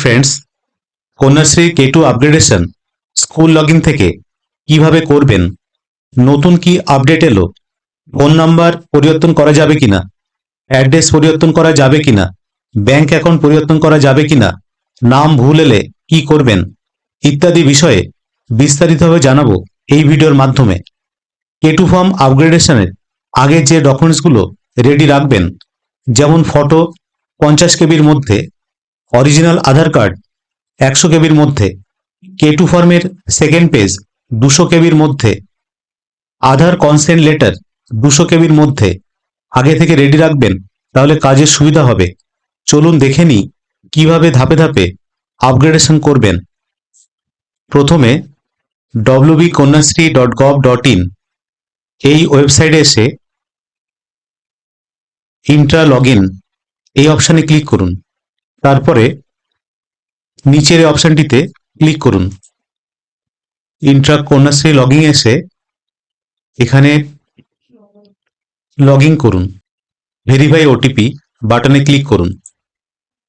Friends Kanyashree K two upgradation school login থেকে কীভাবে করবেন? নতুন কি আপডেট এলো? ফোন নাম্বার পরিবর্তন করা যাবে কিনা? অ্যাড্রেস পরিবর্তন করা যাবে কিনা? ব্যাংক অ্যাকাউন্ট পরিবর্তন করা যাবে কিনা? নাম ভুল এলে কি করবেন? ইত্যাদি বিষয়ে বিস্তারিতভাবে জানাব এই ভিডিওর মাধ্যমে। কে টু ফর্ম আপগ্রেডেশনের আগে যে ডকুমেন্টসগুলো রেডি রাখবেন, যেমন ফটো পঞ্চাশ কেবির মধ্যে অরিজিনাল আধার কার্ড একশো কেবির মধ্যে কে টু ফর্মের সেকেন্ড পেজ দুশো কেবির মধ্যে, আধার কনসেন্ট লেটার দুশো কেবির মধ্যে। আগে থেকে রেডি রাখবেন, তাহলে কাজের সুবিধা হবে। চলুন দেখে নিই কীভাবে ধাপে ধাপে আপগ্রেডেশন করবেন। প্রথমে WB Kanyashree dot gov dot in এই ওয়েবসাইটে এসে ইন্ট্রা লগ এই অপশানে ক্লিক করুন। তারপরে নিচের অপশনটিতে ক্লিক করুন। ইন্ট্রা কন্যাশ্রী লগিং এসে এখানে লগইন করুন। ভেরিফাই ওটিপি বাটনে ক্লিক করুন।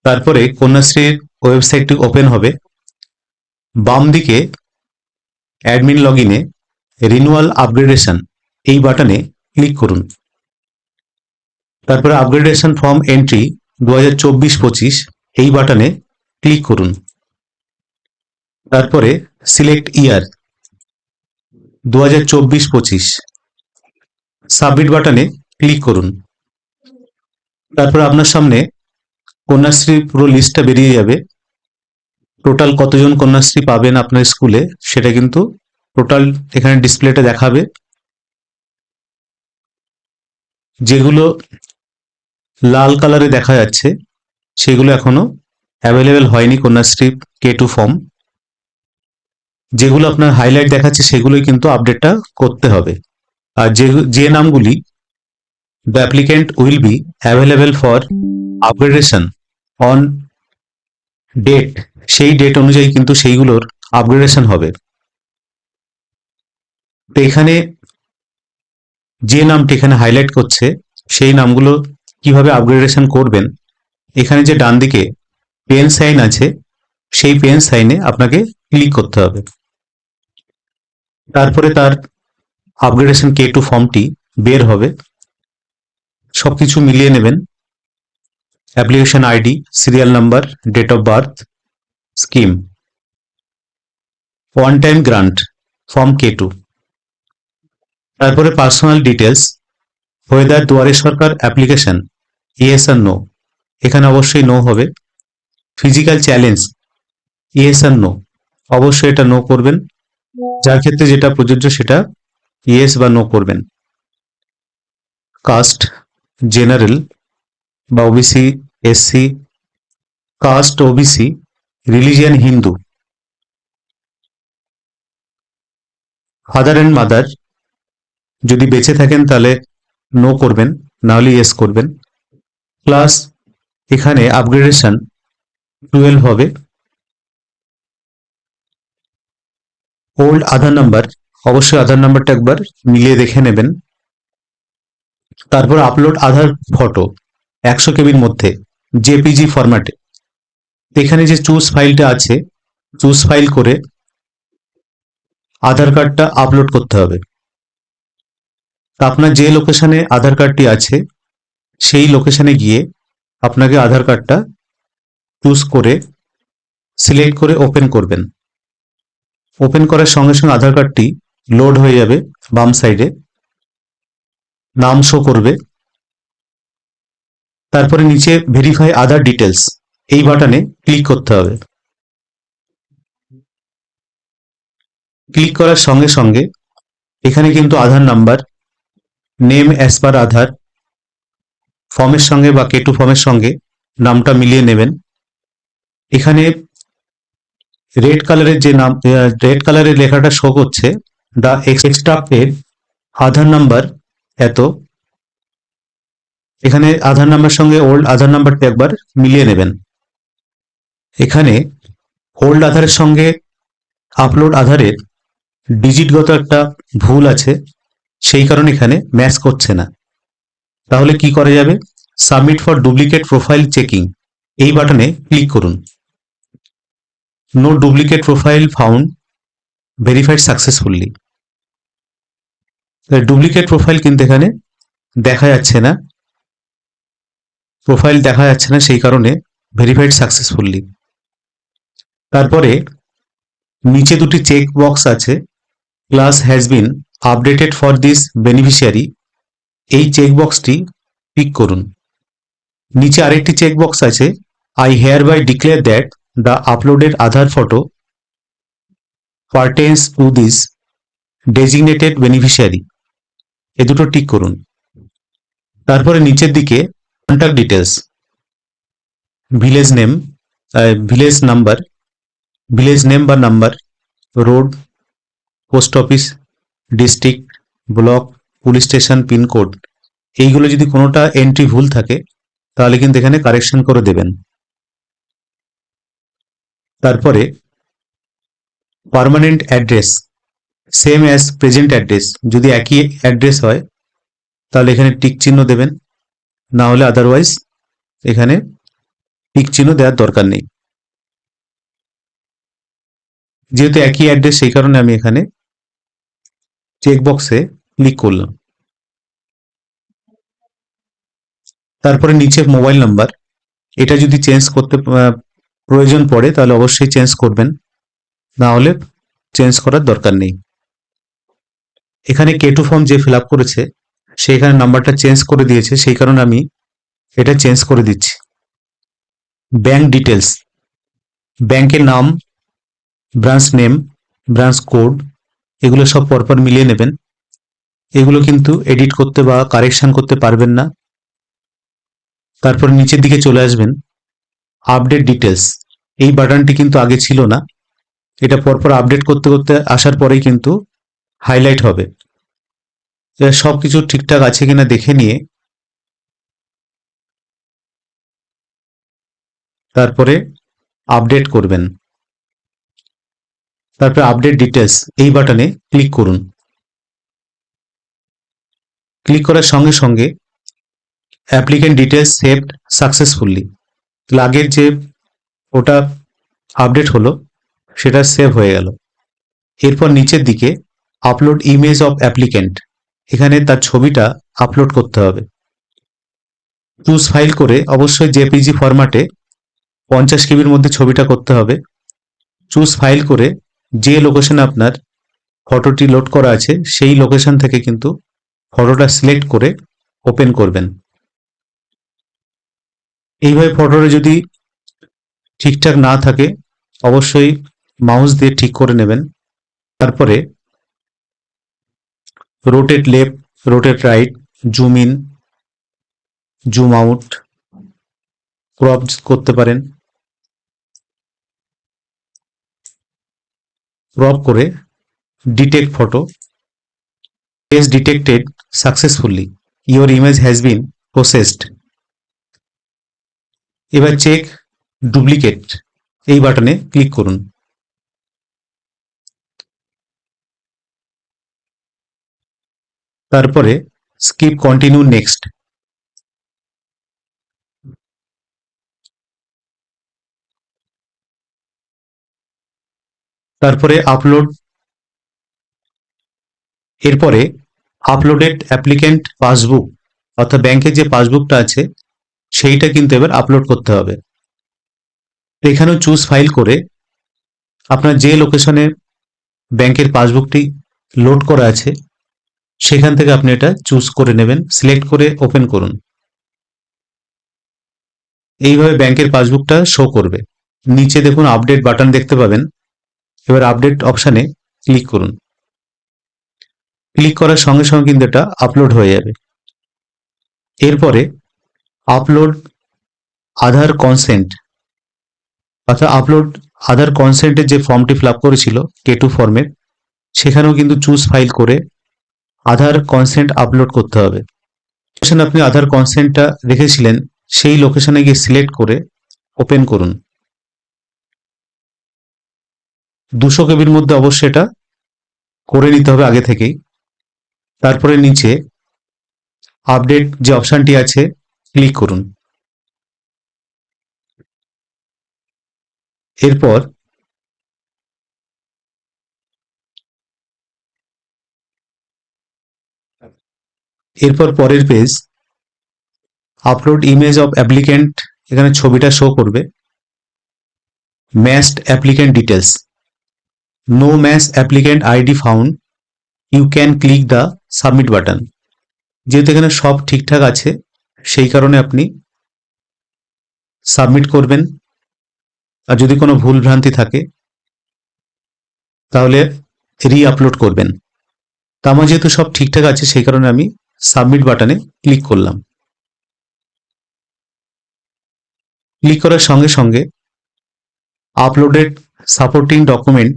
তারপরে কন্যাশ্রীর ওয়েবসাইটটি ওপেন হবে। বাম দিকে অ্যাডমিন লগ ইনে রিনুয়াল আপগ্রেডেশন এই বাটনে ক্লিক করুন। তারপরে আপগ্রেডেশন ফর্ম এন্ট্রি দু হাজার চব্বিশ পঁচিশ এই বাটনে ক্লিক করুন। তারপরে সিলেক্ট ইয়ার দু হাজার চব্বিশ পঁচিশ। সাবমিট বাটনে ক্লিক করুন। তারপর আপনার সামনে কন্যাশ্রী পুরো লিস্টটা বেরিয়ে যাবে। টোটাল কতজন কন্যাশ্রী পাবেন আপনার স্কুলে, সেটা কিন্তু টোটাল এখানে ডিসপ্লেটা দেখাবে। যেগুলো লাল কালারে দেখা যাচ্ছে সেগুলো এখনও অ্যাভেলেবেল হয়নি কন্যাশ্রী কে টু ফর্ম যেগুলো আপনার হাইলাইট দেখাচ্ছে, সেগুলোই কিন্তু আপডেটটা করতে হবে। আর যে যে নামগুলি the applicant will be available for upgradation on date সেই ডেট অনুযায়ী কিন্তু সেইগুলোর আপগ্রেডেশন হবে। তো এখানে যে নামটি এখানে হাইলাইট করছে, সেই নামগুলো কীভাবে আপগ্রেডেশন করবেন এখানে যে ডান দিকে পেন সাইন আছে, সেই পেন সাইনে আপনাকে ক্লিক করতে হবে। তারপরে তার আপগ্রেডেশন কে টু ফর্মটি বের হবে। সবকিছু মিলিয়ে নেবেন। Application ID serial number date of birth scheme one time grant form K two তারপরে personal details whether Duare Sarkar application yes আর নো এখানে অবশ্যই নো হবে। ফিজিক্যাল চ্যালেঞ্জ ইয়েস আর নো অবশ্যই এটা নো করবেন। যার ক্ষেত্রে যেটা প্রযোজ্য সেটা ইয়েস বা নো করবেন। কাস্ট জেনারেল বা OBC SC caste OBC religion Hindu father and mother যদি বেঁচে থাকেন তাহলে নো করবেন নাহলে ইয়েস করবেন। প্লাস এখানে আপগ্রেডেশন টুয়েলভ হবে। ওল্ড আধার নাম্বার অবশ্যই আধার নাম্বারটা একবার মিলিয়ে দেখে নেবেন। তারপর আপলোড আধার ফটো একশো কেবির মধ্যে জেপিজি ফরম্যাটে এখানে যে চুজ ফাইলটা আছে চুজ ফাইল করে আধার কার্ডটা আপলোড করতে হবে। আপনার যে লোকেশনে আধার কার্ডটি আছে, সেই লোকেশনে গিয়ে আপনাকে আধার কার্ডটা চুজ করে সিলেক্ট করে ওপেন করবেন। ওপেন করার সঙ্গে সঙ্গে আধার কার্ডটি লোড হয়ে যাবে বাম সাইডে নাম শো করবে। তারপরে নিচে ভেরিফাই আধার ডিটেলস এই বাটনে ক্লিক করতে হবে। ক্লিক করার সঙ্গে সঙ্গে এখানে কিন্তু Aadhaar number name as per Aadhaar ফর্মের সঙ্গে বা কেটু ফর্মের সঙ্গে নামটা মিলিয়ে নেবেন। এখানে রেড কালারের যে নাম রেড কালারের লেখাটা শো করছে দ্য এক্সট্রাক্টেড আধার নাম্বার এত। এখানে আধার নাম্বার সঙ্গে ওল্ড আধার নাম্বারটা একবার মিলিয়ে নেবেন। এখানে ওল্ড আধারের সঙ্গে আপলোড আধারের ডিজিটগত একটা ভুল আছে, সেই কারণে এখানে ম্যাচ করছে না। তাহলে কি করা যাবে? Submit for duplicate profile checking এই বাটনে ক্লিক করুন। No duplicate profile found verified successfully duplicate profile কিন্তু এখানে দেখা যাচ্ছে না। প্রোফাইল দেখা যাচ্ছে না, সেই কারণে ভেরিফাইড সাকসেসফুলি তারপরে নিচে দুটি চেক বক্স আছে। Class has been updated for this beneficiary এই চেক বক্সটি টিক করুন। নিচে আরেকটি চেক বক্স আছে। I hereby declare that the uploaded Aadhaar photo pertains to this designated beneficiary এ দুটো টিক করুন। তারপরে নিচের দিকে contact details village name village number village name বা number road post office district block police station pincode এইগুলো যদি কোনোটা entry ভুল থাকে, তাহলে কিন্তু এখানে কারেকশন করে দেবেন। তারপরে permanent address same as present address যদি একই অ্যাড্রেস হয়, তাহলে এখানে টিক চিহ্ন দেবেন। না হলে আদারওয়াইজ এখানে টিক চিহ্ন দেওয়ার দরকার নেই। যেহেতু একই অ্যাড্রেস সেই কারণে আমি এখানে চেক বক্সে ক্লিক করলাম। তারপরে নিচে মোবাইল নাম্বার এটা যদি চেঞ্জ করতে প্রয়োজন পড়ে, তাহলে অবশ্যই চেঞ্জ করবেন। না হলে চেঞ্জ করার দরকার নেই। এখানে কেটু ফর্ম যে ফিল করেছে, সে এখানে নাম্বারটা চেঞ্জ করে দিয়েছে। সেই কারণে আমি এটা চেঞ্জ করে দিচ্ছি। ব্যাংক ডিটেলস ব্যাংকের নাম ব্রাঞ্চ নেম ব্রাঞ্চ কোড এগুলো সব পরপর মিলিয়ে নেবেন। এগুলো কিন্তু এডিট করতে বা কারেকশন করতে পারবেন না। তারপর নিচের দিকে চলে আসবেন আপডেট ডিটেলস এই বাটনটি কিন্তু আগে ছিল না। এটা পরপর আপডেট করতে করতে আসার পরেই কিন্তু হাইলাইট হবে। সব কিছু ঠিকঠাক আছে কিনা দেখে নিয়ে তারপরে আপডেট করবেন। তারপরে আপডেট ডিটেলস এই বাটনে ক্লিক করুন। ক্লিক করার সঙ্গে সঙ্গে অ্যাপ্লিকেন্ট ডিটেলস সেভড সাকসেসফুলি। আগের যে ওটা আপডেট হলো, সেটা সেভ হয়ে গেল। এরপর নিচের দিকে আপলোড ইমেজ অফ অ্যাপ্লিকেন্ট। এখানে তার ছবিটা আপলোড করতে হবে। চুজ ফাইল করে অবশ্যই জেপিজি ফরম্যাটে পঞ্চাশ কেবির মধ্যে ছবিটা করতে হবে। চুজ ফাইল করে যে লোকেশনে আপনার ফটোটি লোড করা আছে, সেই লোকেশন থেকে কিন্তু ফটোটা সিলেক্ট করে ওপেন করবেন। এইভাবে ফটোটা যদি ঠিকঠাক না থাকে, অবশ্যই মাউস দিয়ে ঠিক করে নেবেন। তারপরে rotate left, rotate right, zoom in, zoom out, crop করতে পারেন। ক্রপ করে detect photo is detected successfully. Your image has been processed. এবার চেক ডুপ্লিকেট এই বাটনে ক্লিক করুন। তারপরে স্কিপ কন্টিনিউ নেক্সট তারপরে আপলোড এরপরে আপলোডেড অ্যাপ্লিকেন্ট পাসবুক অর্থাৎ ব্যাংকের যে পাসবুকটা আছে, সেইটা কিন্তু এবার আপলোড করতে হবে। এখানেও চুজ ফাইল করে আপনার যে লোকেশনে ব্যাংকের পাসবুকটি লোড করা আছে, সেখান থেকে আপনি এটা চুজ করে নেবেন সিলেক্ট করে ওপেন করুন। এইভাবে ব্যাংকের পাসবুকটা শো করবে। নিচে দেখুন আপডেট বাটন দেখতে পাবেন। এবার আপডেট অপশানে ক্লিক করুন। ক্লিক করার সঙ্গে সঙ্গে কিন্তু এটা আপলোড হয়ে যাবে। এরপরে আপলোড আধার কনসেন্ট অর্থাৎ আপলোড আধার কনসেন্টের যে ফর্মটি ফিল আপ করেছিল কে টু ফর্মের সেখানেও কিন্তু চুজ ফাইল করে আধার কনসেন্ট আপলোড করতে হবে। লোকেশন আপনি আধার কনসেন্টটা রেখেছিলেন, সেই লোকেশনে গিয়ে সিলেক্ট করে ওপেন করুন। দুশো কেবির মধ্যে অবশ্যই এটা করে নিতে হবে আগে থেকেই। তারপরে নিচে আপডেট যে অপশানটি আছে ক্লিক করুন। এরপর এরপর পরের page upload image of applicant এখানে ছবিটা শো করবে। Must applicant details no match applicant ID found you can click the submit button যেহেতু এখানে সব ঠিকঠাক আছে, সেই কারণে আপনি সাবমিট করবেন। আর যদি কোনো ভুল ভ্রান্তি থাকে, তাহলে রি আপলোড করবেন। তা আমার যেহেতু সব ঠিকঠাক আছে, সেই কারণে আমি সাবমিট বাটনে ক্লিক করলাম। ক্লিক করার সঙ্গে সঙ্গে আপলোডেড সাপোর্টিং ডকুমেন্ট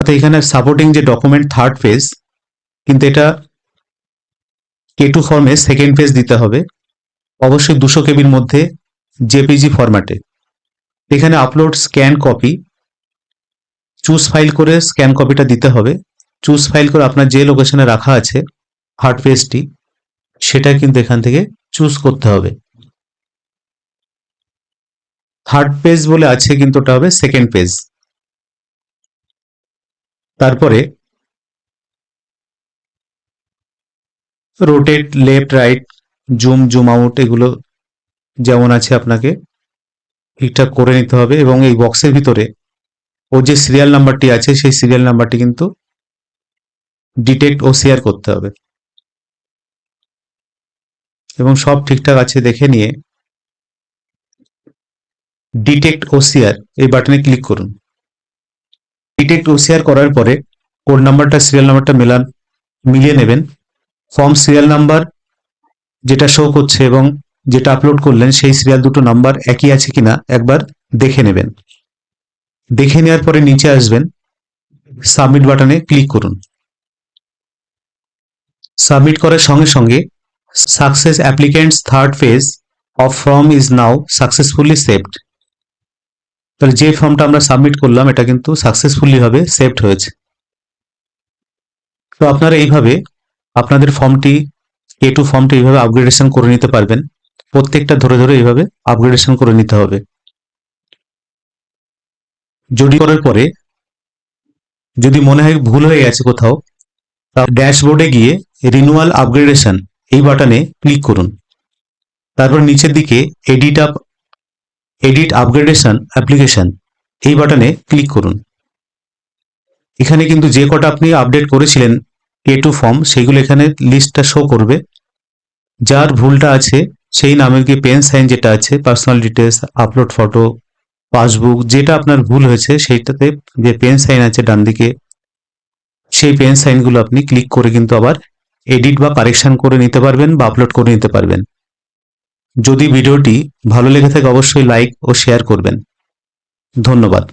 অর্থাৎ এখানে সাপোর্টিং যে ডকুমেন্ট থার্ড পেজ কিন্তু এটা কে টু ফর্মে সেকেন্ড পেজ দিতে হবে। অবশ্যই দুশো কেবির মধ্যে জেপিজি ফরম্যাটে এখানে upload scan copy choose file করে স্ক্যান কপিটা দিতে হবে। চুজ ফাইল করে আপনার যে লোকেশনে রাখা আছে হার্ড পেজটি সেটা কিন্তু এখান থেকে চুজ করতে হবে। থার্ড পেজ বলে আছে কিন্তু ওটা হবে সেকেন্ড পেজ তারপরে rotate left right zoom zoom out এগুলো যেমন আছে আপনাকে, ঠিকঠাক করে নিতে হবে এবং এই বক্সের ভিতরে ওর যে সিরিয়াল নাম্বারটি আছে, সেই সিরিয়াল নাম্বারটি কিন্তু ডিটেক্ট ও শেয়ার করতে হবে। এবং সব ঠিকঠাক আছে দেখে নিয়ে ডিটেক্ট ওসিআর এই বাটনে ক্লিক করুন। ডিটেক্ট ওসিআর করার পরে কোড নাম্বারটা সিরিয়াল নাম্বারটা মেলান, মিলিয়ে নেবেন। ফর্ম সিরিয়াল নাম্বার যেটা শো করছে এবং যেটা আপলোড করলেন, সেই সিরিয়াল দুটো নাম্বার একই আছে কিনা একবার দেখে নেবেন। দেখে নেওয়ার পরে নিচে আসবেন সাবমিট বাটনে ক্লিক করুন। সাবমিট করার সঙ্গে সঙ্গে success applicants third phase of form is now successfully saved তাহলে যে ফর্মটা আমরা সাবমিট করলাম, এটা কিন্তু সাকসেসফুলি ভাবে সেভড হয়েছে। তো আপনারা এইভাবে আপনাদের ফর্মটি কে টু ফর্মটি এইভাবে আপগ্রেডেশন করে নিতে পারবেন। প্রত্যেকটা ধরে ধরে এইভাবে আপগ্রেডেশন করে নিতে হবে। যদি করার পরে যদি মনে হয় ভুল হয়ে গেছে কোথাও তা ড্যাশবোর্ডে গিয়ে রিনুয়াল আপগ্রেডেশন এই বাটনে ক্লিক করুন। তারপর নিচের দিকে edit up edit upgradation application এই বাটনে ক্লিক করুন। এখানে কিন্তু যে কটা আপনি আপডেট করেছিলেন কে টু ফর্ম সেগুলো এখানে লিস্টটা শো করবে। যার ভুলটা আছে, সেই নামের গিয়ে পেন সাইন যেটা আছে personal details upload photo passbook যেটা আপনার ভুল হয়েছে, সেইটাতে যে পেন সাইন আছে ডান দিকে, সেই পেন সাইনগুলো আপনি ক্লিক করে কিন্তু আবার এডিট বা কারেকশন করে নিতে পারবেন বা আপলোড করে নিতে পারবেন। যদি ভিডিওটি ভালো লেগে থাকে, অবশ্যই লাইক ও শেয়ার করবেন। ধন্যবাদ।